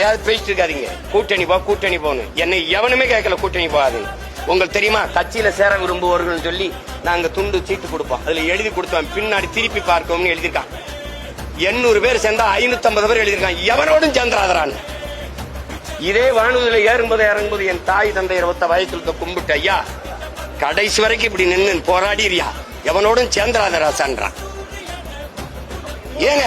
எதையாவது பேசிட்டு இருக்காதீங்க. கூட்டணி போ கூட்டணி போகணும் என்னை எவனுமே கேட்கல கூட்டணி போகாது உங்களுக்கு தெரியுமா? கட்சியில சேர விரும்புவோர்கள் சொல்லி நாங்க துண்டு சீட்டு கொடுப்போம் அதுல எழுதி கொடுத்தோம் பின்னாடி திருப்பி பார்க்கணும்னு எழுதியிருக்கான். எண்ணூறு பேர் சேர்ந்தா ஐநூத்தி ஐம்பது பேர் எழுதியிருக்கான். எவனோடும் சேர்ந்துராதரான்னு இதே வானூதியில ஏறும்போது இறங்கும்போது என் தாய் தந்தை இருபத்த வயசுல கும்பிட்டு ஐயா கடைசி வரைக்கும் இப்படி நின்னு போராடிறியா? எவனோடும் சேர்ந்துராதராசான்றான் ஏங்க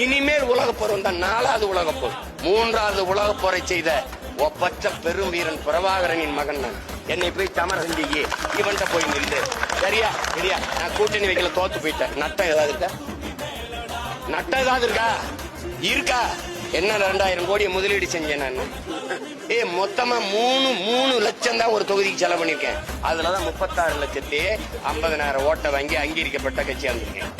இனிமேல் உலக போர் வந்தா நாலாவது உலக போர். மூன்றாவது உலக போரை செய்த ஒப்பற்ற பெரும் வீரன் பிரபாகரனின் மகன் நான். என்னை போய் சமர செஞ்சியே இவன்ட்ட போய் நில்லு. சரியா? சரியா? நான் கூட்டணி வைக்கல தோத்து போயிட்டேன். நட்டம் ஏதாவது இருக்கா? நட்டம் ஏதாவது இருக்கா? இருக்கா? என்ன ரெண்டாயிரம் கோடியை முதலீடு செஞ்சேன் நான். ஏ மொத்தமா மூணு மூணு லட்சம் தான் ஒரு தொகுதிக்கு செலவு பண்ணிருக்கேன் அதுலதான் முப்பத்தாறு லட்சத்தி ஐம்பதனாயிரம் ஓட்டை வாங்கி அங்கீகரிக்கப்பட்ட கட்சியா இருந்திருக்கேன்.